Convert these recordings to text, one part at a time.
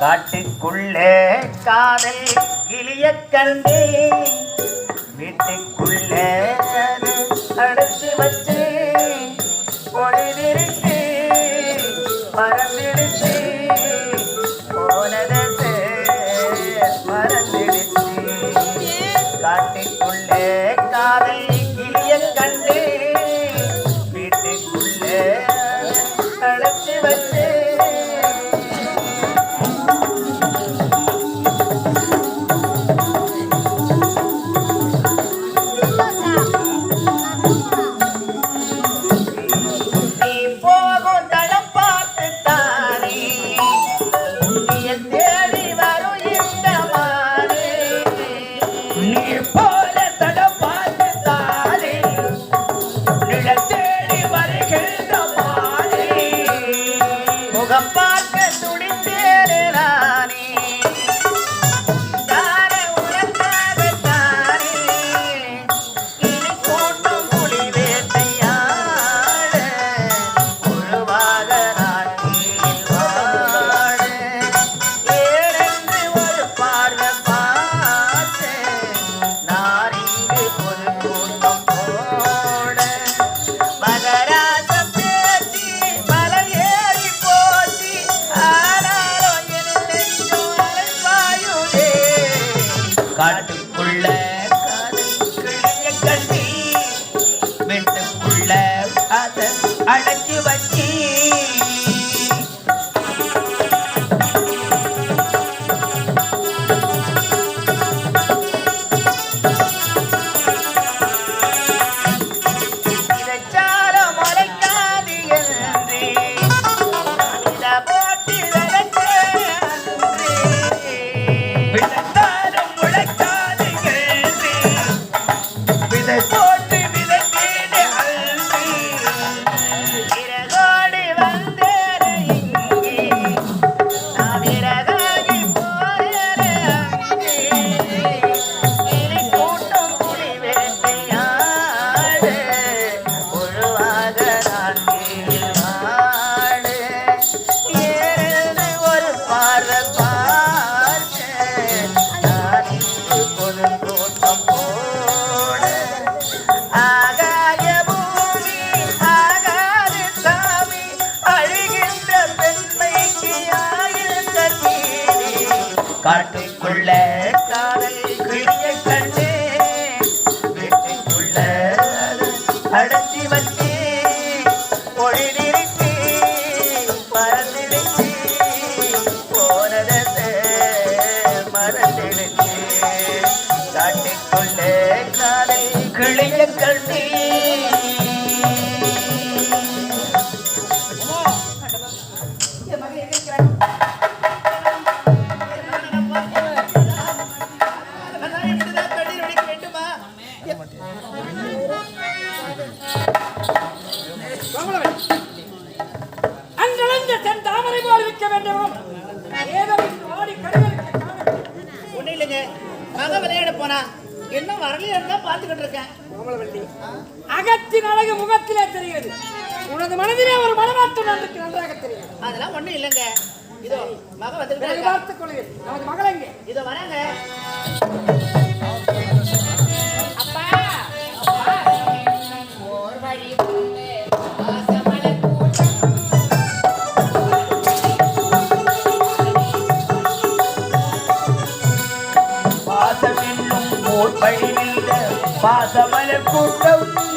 காட்டுக்குள்ளே காதல் கிளிய கண்டு வீட்டுக்குள்ளே அடைச்சி வச்சு கவனிக்க வேண்டும்? ஒன்றும் இல்லைங்க. மக விளையாட போனா. என்ன வரலையா இருந்தா பாத்துக்கிட்டு இருக்கேன். அகத்தின் அழகு முகத்திலே தெரியுது. உனது மனதிலே ஒரு மனமாற்றம் நடந்துட்டு நன்றாக தெரியும். அதெல்லாம் ஒண்ணும் இல்லைங்க. இதோ மக வந்து பார்த்துக் கொள்ளுங்க நமது மகளங்க இதோ வராங்க. அப்பா ஒரு வழி பாசமலை கூட்டம்.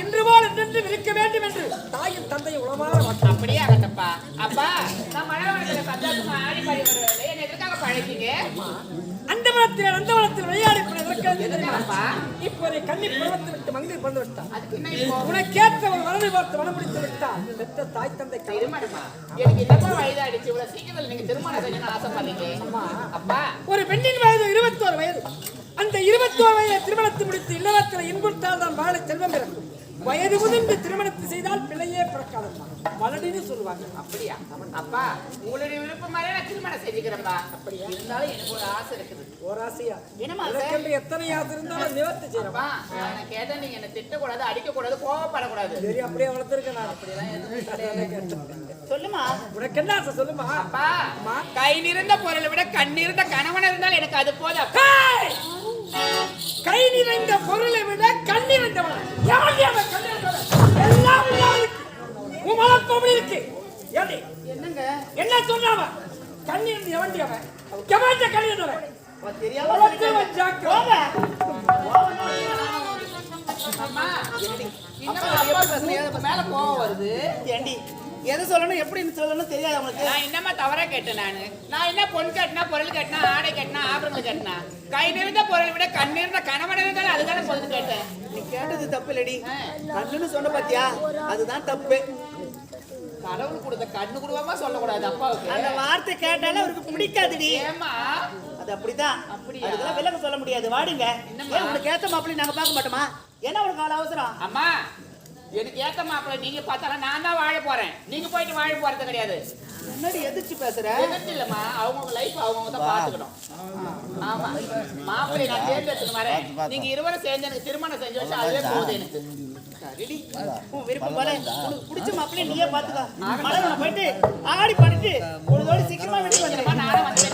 இன்று போல் இருக்க வேண்டும் என்று. தாயும் தந்தை உளமாக அப்படியே அந்த மரத்தில் அந்த மரத்தில் விளையாடி எதற்காகப்பா? கண்ணி பருவத்தை விட்டு மங்கையில் பறந்து விட்டான். உனக்கேற்ற ஒரு மனதை பார்த்து மனம் முடித்து விட்டான். பெற்ற தாய் தந்தை திருமணமா? எனக்கு என்னப்பா வயதாயிடுச்சு? திருமணம் அப்பா. ஒரு பெண்ணின் வயது இருபத்தோரு வயது. அந்த இருபத்தோரு வயது திருமணத்தை முடித்து இல்லறத்தில் இன்புற்றால் தான் வாழ செல்வம் பிறக்கும். வயது முதிர்ந்து திருமணத்தை செய்தால் பிள்ளையே பிறக்காதம்மா மலடின்னு சொல்லுவாங்க. அப்படியா? அப்பா உங்களுடைய விருப்பம் மாதிரி நான் திருமணம் செஞ்சுக்கிறேன்பா அப்படியா? இருந்தாலும் எனக்கு ஒரு ஆசை இருக்குது. ஒரு ஆசையா? எனக்கென்று எத்தனை ஆசை இருந்தாலும் நிவர்த்தி செய்யறோம் அப்பா நான் கேட்டா நீங்க என்ன திட்டக்கூடாது அடிக்கக்கூடாது கோவப்படக்கூடாது. சரி அப்படியே வளர்த்துருக்கேன் நான். அப்படியெல்லாம் எதுவும் சொல்லுமா? உனக்கு என்ன ஆசை சொல்லுமா? அப்பா கை நிறைந்த பொருளை விட கண் நிறைந்த கணவன் இருந்தால் எனக்கு அது போதும்! கை நிறைந்த பொருளை விட கண் நிறைந்தவன் எவன் அவன் கண்? எல்லாம் உள்ளவனுக்கு. உன் மனக்கோவில் இருக்கு ஏண்டி? என்னங்க என்ன சொன்னாவ கண் இருந்து எவன்டி அவன் எவன்டி கண் இருந்தவன் மேல கோவம் வருது எதை சொல்லணும் எப்படின்னு சொல்லணும் தெரியாது அவங்களுக்கு. நான் என்னம்மா தவறா கேட்டேன் நானு? நான் என்ன பொன் கட்டினா பொருள் கட்டினா ஆடை கட்டினா ஆபரணங்கள் கட்டினா? கை நிறைந்த பொருளை விட கண் நிறைந்த கணவன் இருந்தாலும் அதுதானே பொழுது கேட்டேன். நீ கேட்டது தப்பு இல்லடி கண்ணுன்னு சொன்ன பாத்தியா? அதுதான் தப்பு. கடவுள் கொடுத்த கண்ணு குடும்பமா சொல்லக்கூடாது அப்பாவுக்கு? அந்த வார்த்தை கேட்டாலே அவருக்கு பிடிக்காதுடி. ஏம்மா? அது அப்படிதான். அப்படியா? அதுக்கெல்லாம் விலக சொல்ல முடியாது. வாடுங்க. உனக்கு ஏத்த மாப்பிள்ளை நாங்க பார்க்க மாட்டோமா? என்ன உனக்கு அவசரம். அம்மா எனக்கு ஏத்த மாப்பிள்ளை நீங்க பார்த்தாலும் நான் தான் வாழ போறேன். நீங்க போயிட்டு வாழ போறது கிடையாது. முன்னாடி எதிர்த்து பேசுற? எதிர்த்து இல்லம்மா. அவங்கவுங்க லைஃப் அவங்கவுங்க தான் பாத்துக்கணும் ஆமா. மாப்பிள்ளை நான் தேர்ந்தெடுத்து வரேன் நீங்க இருவரும் சேர்ந்து எனக்கு திருமணம் செஞ்சு வச்சு அதுவே போகுது எனக்கு. உன் விருப்பம் போல உனக்கு பிடிச்ச மாப்பிள்ளை நீயே பாத்துக்கோ போயிட்டு ஆடி பாடிட்டு ஒரு தோடி சீக்கிரமா வீட்டுக்கு அம்மா, வந்துடுறேன் நானும் வந்து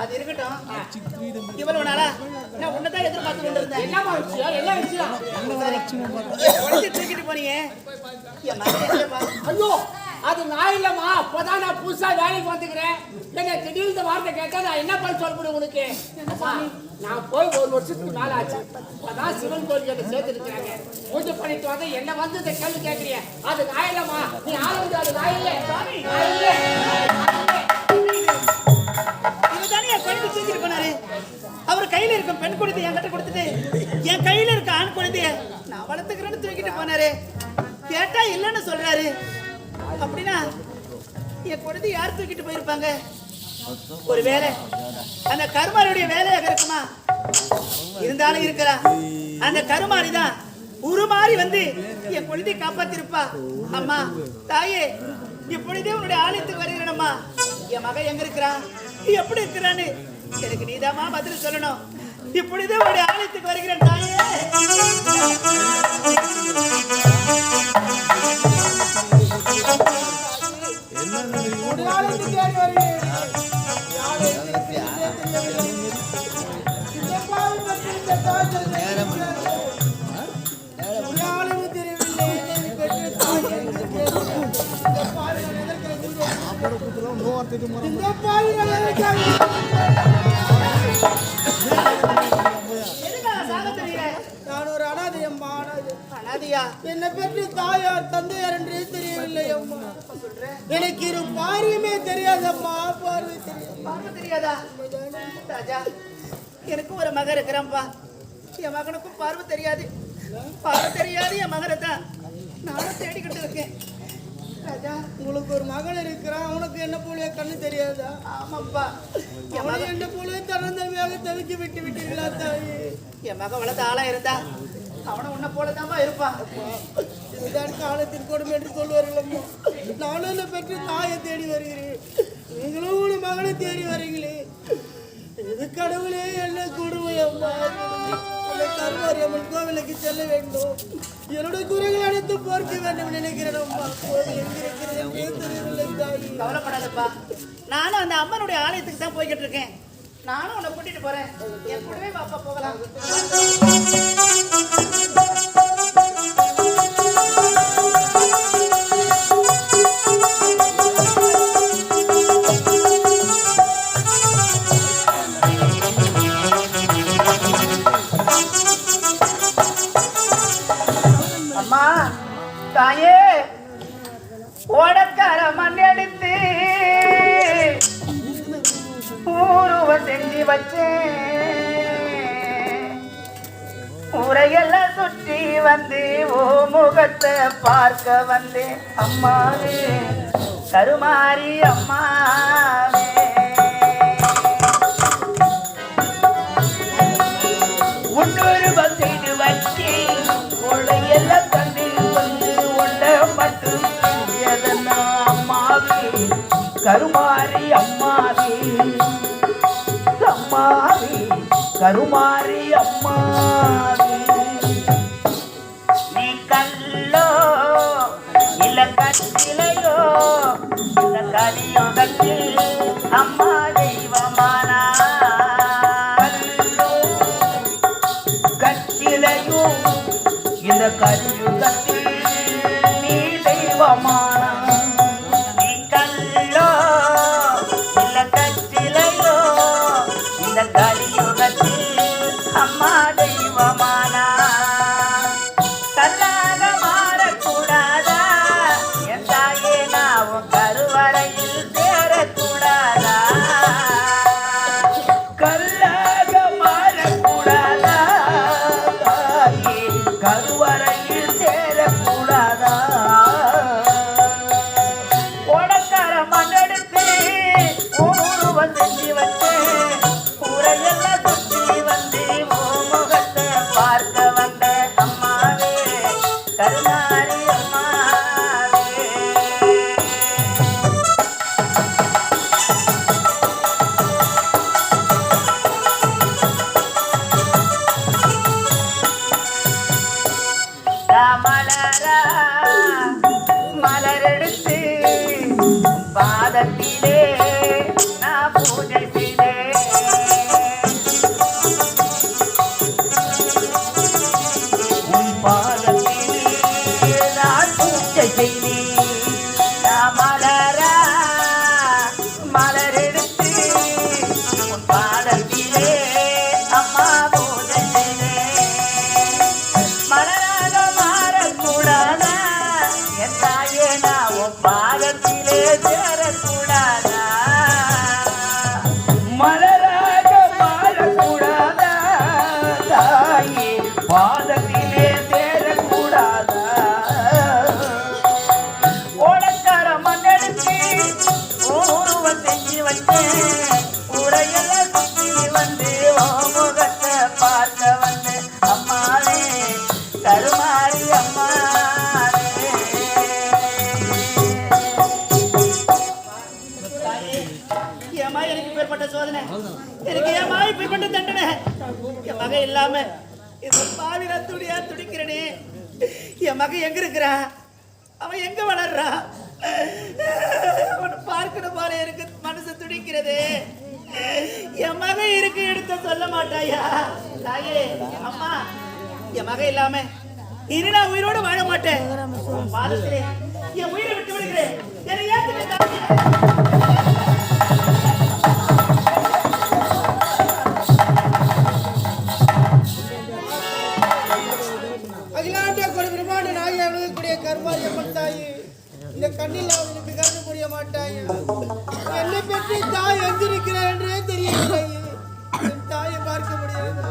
அது இருக்கட்டும் இவ்வளவு நாளா நான் உன்னதான் எதிர்பார்த்து கொண்டு இருந்தேன் என்னம்மா விஷயம் என்ன விஷயம் உடஞ்சி தூக்கிட்டு போனீங்க என் ஐயோ அது நான் இல்லம்மா அப்பதான் நான் புதுசா வேலைக்கு வந்துக்கிறேன் என்ன திடீர்னு இந்த வார்த்தை கேட்டா நான் என்ன பண்ண சொல்ல உனக்கு அம்மா, நான் போய் ஒரு வருஷத்துக்கு மேல ஆச்சு அதான் சிவன் கோயில் என்ன சேர்த்து இருக்கிறாங்க பூஜை பண்ணிட்டு வந்து என்ன வந்து இந்த கேள்வி கேட்கறிய அது நான் இல்லம்மா நீ ஆளுங்க அது நான் இல்லை. அவர் கையில இருக்கும் பெண் குழந்தை என்கிட்ட கொடுத்துட்டு என் கையில இருக்க ஆண் குழந்தைய நான் வளர்த்துக்கிறேன்னு தூக்கிட்டு போனாரு. கேட்டா இல்லைன்னு சொல்றாரு. அப்படின்னா என் குழந்தை யார் தூக்கிட்டு போயிருப்பாங்க? ஒரு வேலை அந்த கருமாருடைய வேலையாக இருக்குமா இருந்தாலும் இருக்கிறா அந்த கருமாரி தான் உருமாறி வந்து என் குழந்தையை காப்பாத்திருப்பா. அம்மா தாயே இப்பொழுதே உன்னுடைய ஆலயத்துக்கு வருகிறேனம்மா. என் மகன் எங்க இருக்கிறா நீ எப்படி இருக்கிறான்னு எனக்கு நீதாமா பதில் சொல்லணும். இப்படிதான் ஒரு ஆலயத்துக்கு வருகிறேன் தாயே. தெரியாதா ராஜா எனக்கும் ஒரு மகன் இருக்கிறான்ப்பா என் மகனுக்கும் பார்வை தெரியாது. பார்வை தெரியாது என் மகனை தான். நானும் தேடிக்கிட்டு இருக்கேன். ராஜா உங்களுக்கு ஒரு மகன் இருக்கிறான். அவனுக்கு என்ன போல கண்ணு தெரியாதா? ஆமாப்பா. அவனை என்ன போல தன்னந்தமையாக தவிக்க விட்டு விட்டீர்களா தாயே? என் மகன் வளர்ந்த ஆளா இருந்தா அவனும் உன்னை போலதான்ப்பா இருப்பான். இதுதான் காலத்தின் கொடுமை என்று சொல்வார்கள் நானும் பெற்று தாயை தேடி வருகிறேன். நீங்களும் ஒரு தேடி வரீங்களே. இது கடவுளே என்ன கொடுமை அம்மா. அந்த அம்மன் கோவிலுக்கு செல்ல வேண்டும். என்னுடைய குறைகள் அனைத்து போர்க்க வேண்டும் நினைக்கிறேன் அம்மா. கோவில் கவலைப்படாதப்பா. நானும் அந்த அம்மனுடைய ஆலயத்துக்கு தான் போய்கிட்டு இருக்கேன். நானும் உன்னை கூட்டிட்டு போறேன். என் கூடவே பாப்பா போகலாம். அம்மா தாயே ஓடக்கார மண் எடுத்து ஊருவ செஞ்சு வச்சேன். உரையெல்லாம் சுற்றி வந்து ஓ முகத்தை பார்க்க வந்தேன். அம்மாவே கருமாரி அம்மாவே. கருமாரி அம்மாவே. அம்மாவே கருமாரி அம்மாவே. நீ கல்லோ இல்ல கட்டிலையோ இந்த கலியுகத்தில் அம்மா Bye. மாட்டேன் உன் பாதத்திலே. என் உயிரை விட்டு விடுகிறேன். என்னை இந்த கண்ணில் அவனுக்கு கருண புரிய மாட்டாய். என்னை பற்றி தாய் எங்கிருக்கிறார் என்றே தெரியவில்லை தாயை பார்க்க முடியாது.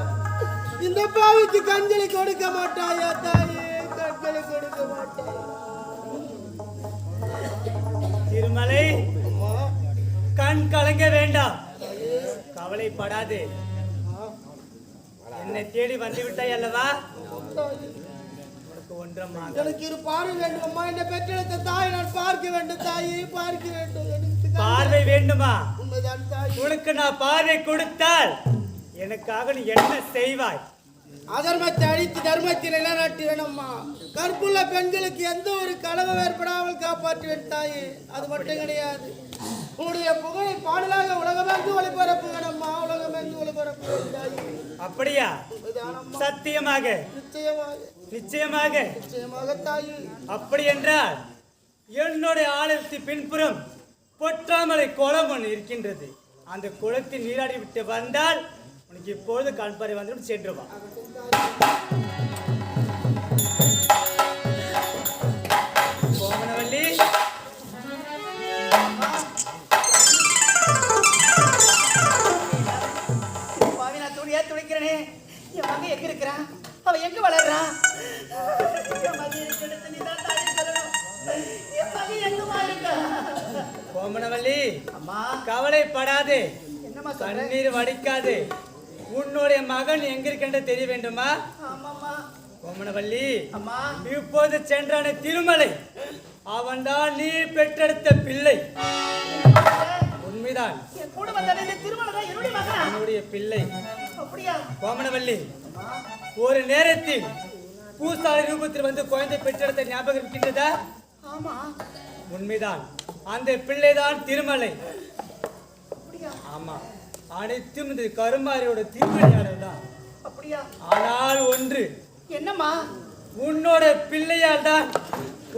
இந்த பாவிக்கு கண்களை கொடுக்க மாட்டாயா தாய்? கண்களை கொடுக்க மாட்டாய் திருமலை கண் கலங்க வேண்டாம். கவலைப்படாதே. என்னை தேடி வந்து விட்டாய் அல்லவா எனக்கு இரு பார்வை வேண்டும் அம்மா. என்னை பெற்றெடுத்த தாய் நான் பார்க்க வேண்டும் தாயே. பார்க்க வேண்டும். பார்வை வேண்டுமா? உனக்கு நான் பார்வை கொடுத்தால் எனக்காக நீ என்ன செய்வாய்? அதர்மத்தை அழித்து தர்மத்தை நிலைநாட்டுவேன் அம்மா கற்புள்ள பெண்களுக்கு எந்த ஒரு கலகம் ஏற்படாமல் காப்பாற்றுவேன் தாயே அது மட்டும் கிடையாது. உன்னுடைய புகழை பாடலாக உலகமெங்கு ஒளிபரப்புவேன் அம்மா உலகமெங்கு ஒளிபரப்புவேன் தாயே அப்படியா சத்தியமாக. நிச்சயமாக. நிச்சயமாக. நிச்சயமாக தாயே. அப்படி என்றால் என்னுடைய ஆலயத்து பின்புறம் பொற்றாமலை குளம் ஒன்று இருக்கின்றது. அந்த குளத்தில் நீராடி விட்டு வந்தால் உனக்கு இப்பொழுது கண்பாறை வந்துடும் சென்று வா கோமனவல்லி பாவி நான் துணியா துடிக்கிறேனே என் மகன் எங்க இருக்கிறான்? அவ எங்க வளர்றா என் மகன் இருக்கிறது நீதான் தாயே சொல்லணும் என் மகன் எங்கம்மா இருக்கா? கோமணவல்லி அம்மா. கவலைப்படாதே. கண்ணீர் வடிக்காதே. உன்னுடைய மகன் எங்க இருக்கின்ற தெரிய வேண்டுமா? அம்மா. இப்போது சென்றான திருமலை அவன்தான் நீ பெற்றெடுத்த பிள்ளை. உண்மைதான். என்னுடைய பிள்ளை. கோமணவல்லி ஒரு நேரத்தில் பூசாரி ரூபத்தில் வந்து குழந்தை பெற்றெடுத்த ஞாபகம் இருக்கின்றதா உண்மைதான். அந்த பிள்ளைதான் திருமலை. ஆமா. அனைத்தும் இந்த கருமாரியோட திருவிளையாடல் தான் அப்படியா? ஆனால் ஒன்று. என்னம்மா? உன்னோட பிள்ளையால் தான்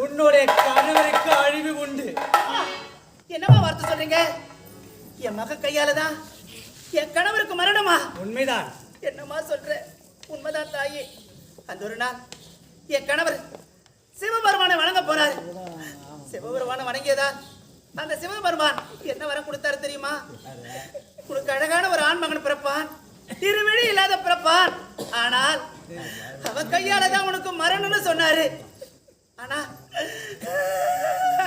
உன்னுடைய கணவருக்கு அழிவு உண்டு. என்னம்மா வார்த்தை சொல்றீங்க? என் மக கையால தான் என் கணவருக்கு மரணமா? உண்மைதான். என்னம்மா சொல்ற? உண்மைதான் தாயே. அந்த ஒரு நாள் என் கணவர் சிவபெருமானை வணங்க போறாரு. சிவபெருமானை வணங்கியதா அந்த சிவபெருமான் என்ன வரம் கொடுத்தாரு தெரியுமா? உனக்கு அழகான ஒரு ஆண் மகன் பிறப்பான். இருவழி இல்லாத பிறப்பான். ஆனால் அவன் கையால தான் உனக்கு மரணம்னு சொன்னாரு. ஆனா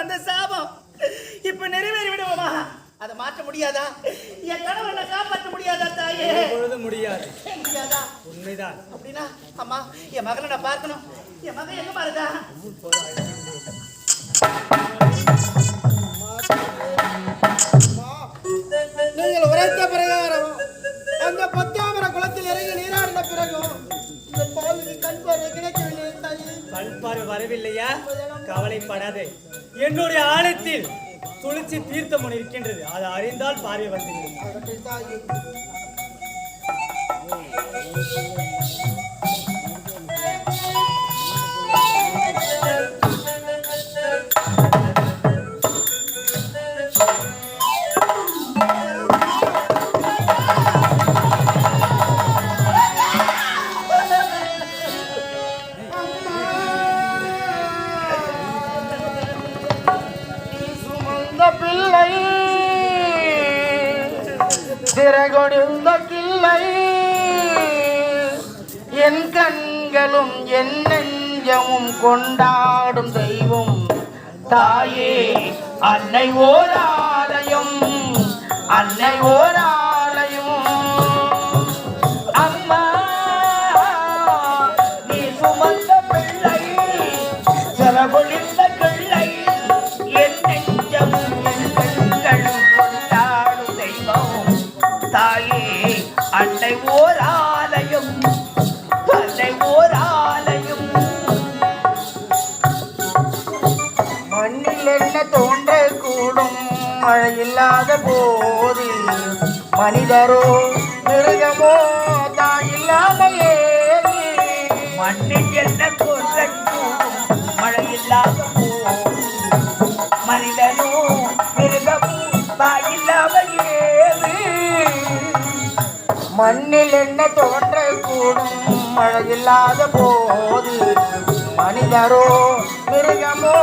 அந்த சாபம் இப்ப நிறைவேறி விடுவோமா? அதை மாற்ற முடியாதா? என் கணவனை காப்பாற்ற முடியாதா தாயே? பொழுது முடியாது. முடியாதா? உண்மைதான். அப்படின்னா அம்மா என் மகளை நான் பார்க்கணும். என் மகன் எங்க பாருதா? உரைத்த பிரகாரம் அந்த பத்தாமர குளத்தில் இறங்கி நீராடின பிறகும் இந்த பாலுக்கு கண் பார்வை கிடைக்கவில்லை தாயே கல்பார்வை வரவில்லையா? கவலைப்படாதே. என்னுடைய ஆழத்தில் துளசி தீர்த்தம் ஒன்று இருக்கின்றது. அதை அறிந்தால் பார்வை வந்துவிடும் சிறகொடிந்த கிள்ளை என் கண்களும் என் நெஞ்சமும் கொண்டாடும் தெய்வம். தாயே அன்னை ஓர் ஆலயம் அன்னை ஓர் ஆலயம் போது மனிதரோ மிருகமோ தாயில்லாமையே. மண்ணில் என்ன கூடும் மழை இல்லாத மனிதனோ மிருகமோ தாயில்லாமையே மண்ணில் என்ன தோன்ற கூடும்? மழையில்லாத போது மனிதரோ மிருகமோ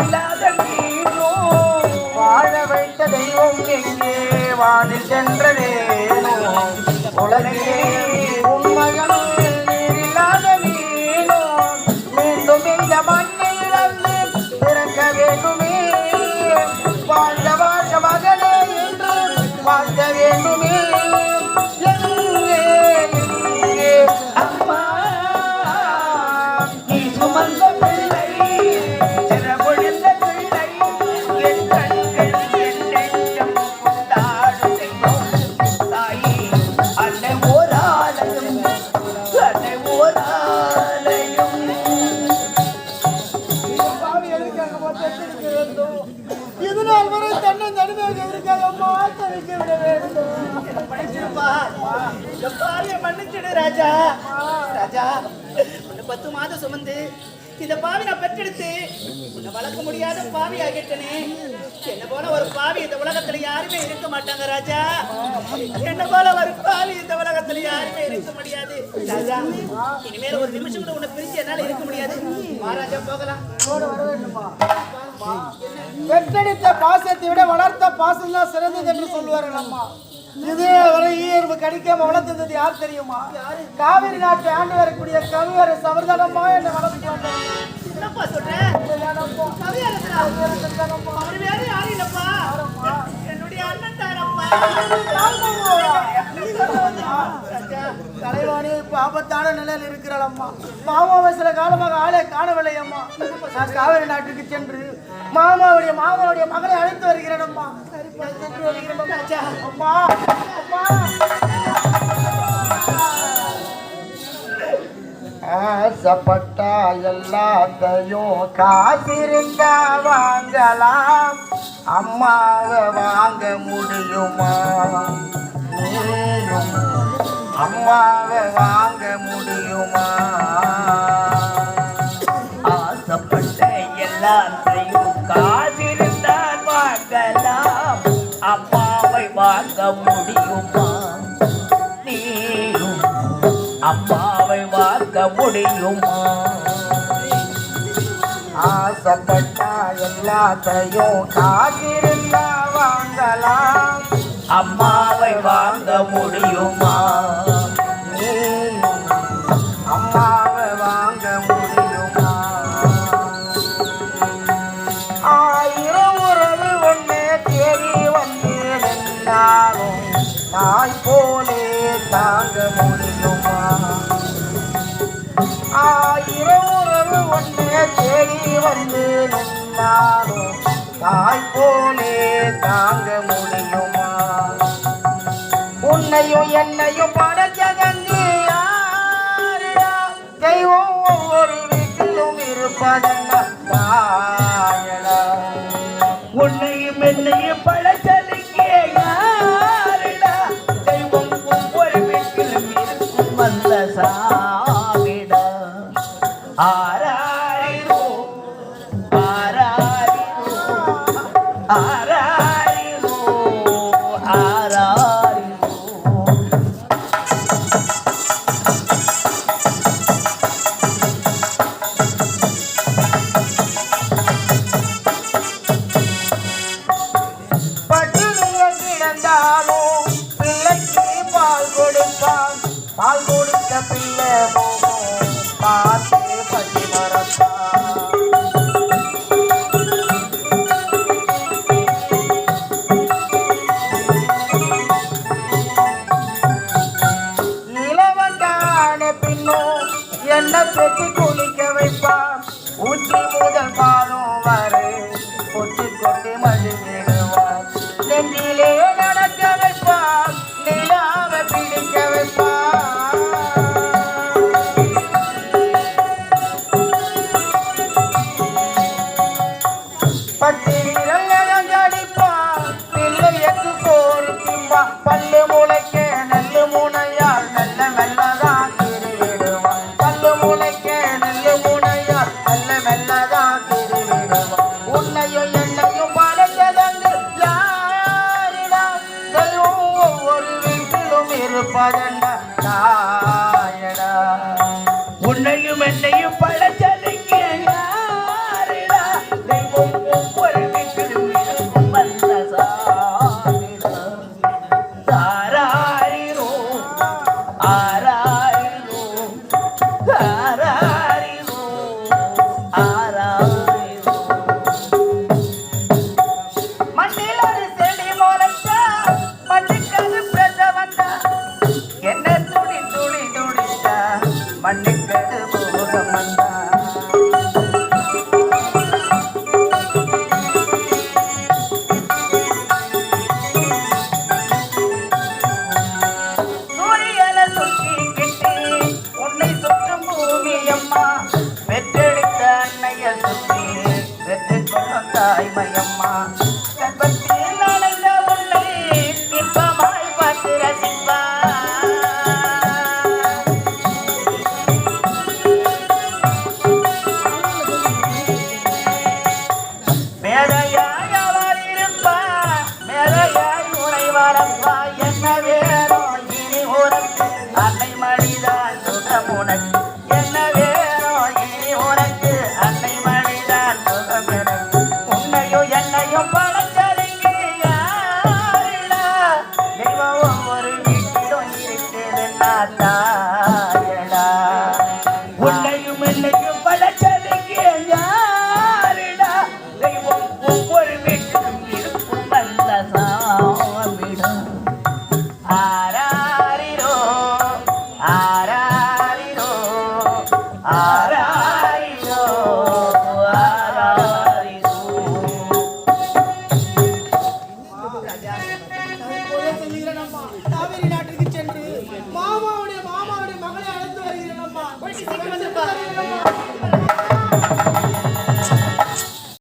இல்லாத நீரோ வாழ வைத்த தெய்வம் எங்கே வானில் சென்றதேனோ உலகிலே மன்னிச்சிடு ராஜா. ராஜா உன்னை பத்து மாதம் சுமந்து இந்த பாவி நான் பெற்றெடுத்து உன்னை வளர்க்க முடியாத பாவி ஆகிட்டனே. என்ன போல ஒரு பாவி இந்த உலகத்துல யாருமே இருக்க மாட்டாங்க ராஜா. என்ன போல ஒரு பாவி இந்த உலகத்துல யாருமே இருக்க முடியாது ராஜா. இனிமேல் ஒரு நிமிஷம் கூட உன்னை பிரிச்சு என்னால இருக்க முடியாது. மகாராஜா போகலாம். பெற்றெடுத்த பாசத்தை விட வளர்த்த பாசம் தான் சிறந்தது என்று சொல்லுவார்கள் அம்மா. இதே வரை ஈயர்வு கடிக்காம வளர்த்தது யார் தெரியுமா? காவிரி நாட்டை ஆண்டு வரக்கூடிய கவிவர் சமர்தனமா என்னை வளர்த்து என்னப்பா சொல்ற? கவியாளர்களா? அவர் வேற யாரும் இல்லப்பா. என்னுடைய அண்ணன் தானப்பா ராஜா கலைவாணி இப்ப ஆபத்தான நிலையில் இருக்கிறாள் அம்மா மாமாவை சில காலமாக ஆளே காணவில்லை அம்மா. நான் காவிரி நாட்டுக்கு சென்று மாமாவுடைய மாமாவுடைய மகளை அழைத்து வருகிறேன் அம்மா அம்மா. ஆசைப்பட்டா எல்லாத்தையும் காசிருந்தா வாங்கலாம் அம்மாவை வாங்க முடியுமா நீயும் அம்மாவை வாங்க முடியுமா ஆசைப்பட்ட எல்லாத்தையும் முடியுமா? நீயும் அம்மாவை வாங்க முடியுமா? ஆசைப்பட்டா எல்லாத்தையும் காத்திருந்தா வாங்கலாம். அம்மாவை வாங்க முடியுமா? நின்றாலும் தாய் போலே தாங்க முடியுமா? உன்னையும் என்னையும் படைச்சதங்கு